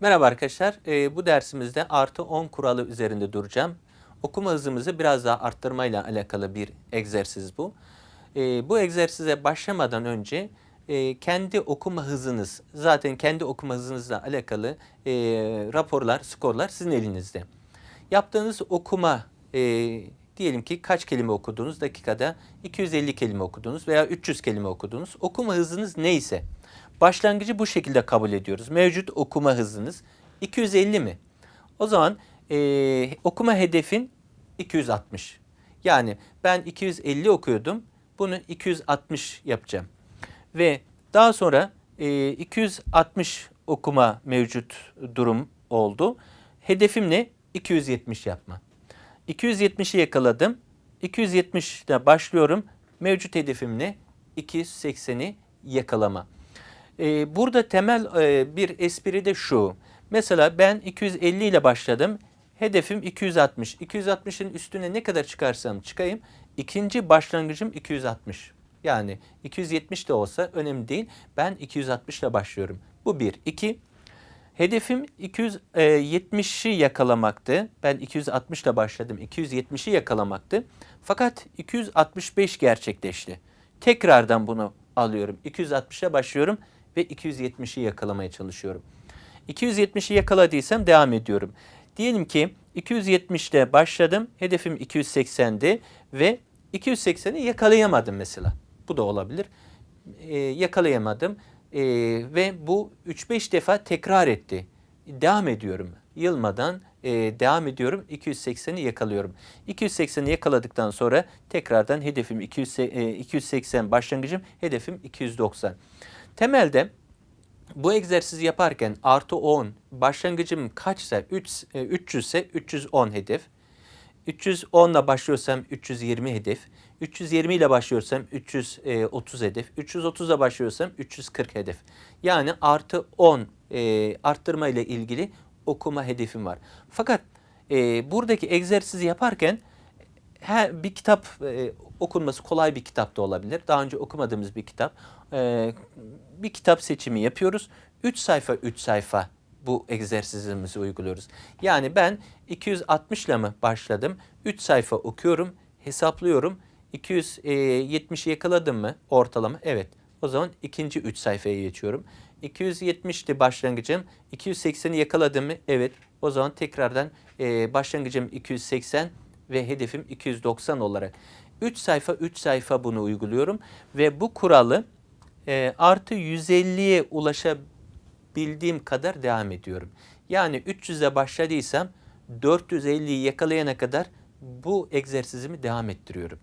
Merhaba arkadaşlar. Ee, bu dersimizde artı 10 kuralı üzerinde duracağım. Okuma hızımızı biraz daha arttırmayla alakalı bir egzersiz bu. Ee, bu egzersize başlamadan önce e, kendi okuma hızınız, zaten kendi okuma hızınızla alakalı e, raporlar, skorlar sizin elinizde. Yaptığınız okuma e, diyelim ki kaç kelime okudunuz dakikada 250 kelime okudunuz veya 300 kelime okudunuz. Okuma hızınız neyse başlangıcı bu şekilde kabul ediyoruz. Mevcut okuma hızınız 250 mi? O zaman e, okuma hedefin 260. Yani ben 250 okuyordum. Bunu 260 yapacağım. Ve daha sonra e, 260 okuma mevcut durum oldu. Hedefim ne? 270 yapma. 270'i yakaladım. 270'de başlıyorum. Mevcut hedefim ne? 280'i yakalama. Ee, burada temel e, bir espri de şu. Mesela ben 250 ile başladım. Hedefim 260. 260'ın üstüne ne kadar çıkarsam çıkayım. İkinci başlangıcım 260. Yani 270 de olsa önemli değil. Ben 260 ile başlıyorum. Bu bir. İki, hedefim 270'i yakalamaktı. Ben 260 ile başladım. 270'i yakalamaktı. Fakat 265 gerçekleşti. Tekrardan bunu alıyorum. 260'a başlıyorum ve 270'i yakalamaya çalışıyorum. 270'i yakaladıysam devam ediyorum. Diyelim ki 270'te başladım. Hedefim 280'di ve 280'i yakalayamadım mesela. Bu da olabilir. Ee, yakalayamadım Ee, ve bu 3-5 defa tekrar etti. Devam ediyorum. Yılmadan e, devam ediyorum. 280'i yakalıyorum. 280'i yakaladıktan sonra tekrardan hedefim 200, e, 280 başlangıcım hedefim 290. Temelde bu egzersizi yaparken artı 10 başlangıcım kaçsa 3, 300 ise 310 hedef. 310 ile başlıyorsam 320 hedef. 320 ile başlıyorsam 330 hedef. 330 ile başlıyorsam 340 hedef. Yani artı 10 e, arttırma ile ilgili okuma hedefim var. Fakat e, buradaki egzersizi yaparken her bir kitap e, okunması kolay bir kitap da olabilir. Daha önce okumadığımız bir kitap. E, bir kitap seçimi yapıyoruz. 3 sayfa 3 sayfa bu egzersizimizi uyguluyoruz. Yani ben 260 ile mi başladım? 3 sayfa okuyorum, hesaplıyorum. 270'i yakaladım mı ortalama? Evet. O zaman ikinci 3 sayfaya geçiyorum. 270'ti başlangıcım. 280'i yakaladım mı? Evet. O zaman tekrardan e, başlangıcım 280 ve hedefim 290 olarak 3 sayfa 3 sayfa bunu uyguluyorum ve bu kuralı e, artı 150'ye ulaşabildiğim kadar devam ediyorum. Yani 300'e başladıysam 450'yi yakalayana kadar bu egzersizimi devam ettiriyorum.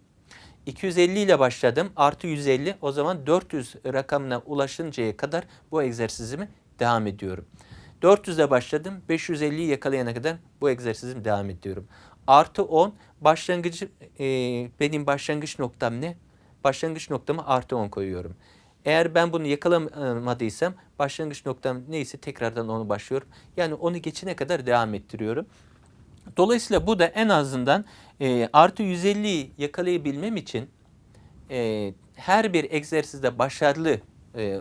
250 ile başladım artı 150 o zaman 400 rakamına ulaşıncaya kadar bu egzersizimi devam ediyorum. 400'e başladım 550'yi yakalayana kadar bu egzersizimi devam ediyorum. Artı 10 başlangıcı e, benim başlangıç noktam ne? Başlangıç noktamı artı 10 koyuyorum. Eğer ben bunu yakalamadıysam başlangıç noktam neyse tekrardan onu başlıyorum. Yani onu geçene kadar devam ettiriyorum. Dolayısıyla bu da en azından e, artı 150'yi yakalayabilmem için e, her bir egzersizde başarılı e,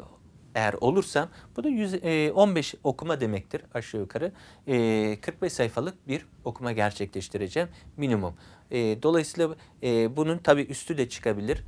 eğer olursam bu da 100, e, 15 okuma demektir aşağı yukarı. E, 45 sayfalık bir okuma gerçekleştireceğim minimum. E, dolayısıyla e, bunun tabii üstü de çıkabilir.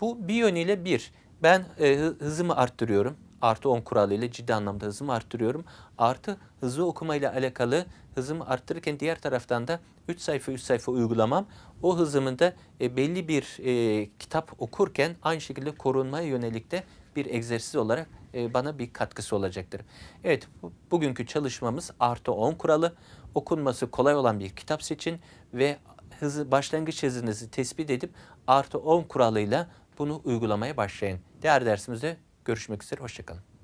Bu bir yönüyle bir. Ben e, hızımı arttırıyorum. Artı 10 kuralıyla ciddi anlamda hızımı arttırıyorum. Artı hızlı okumayla alakalı hızımı arttırırken diğer taraftan da 3 sayfa 3 sayfa uygulamam. O hızımın da e, belli bir e, kitap okurken aynı şekilde korunmaya yönelik de bir egzersiz olarak e, bana bir katkısı olacaktır. Evet bu, bugünkü çalışmamız artı 10 kuralı. Okunması kolay olan bir kitap seçin ve hızı başlangıç hızınızı tespit edip artı 10 kuralıyla bunu uygulamaya başlayın. Diğer dersimizde görüşmek üzere. Hoşçakalın.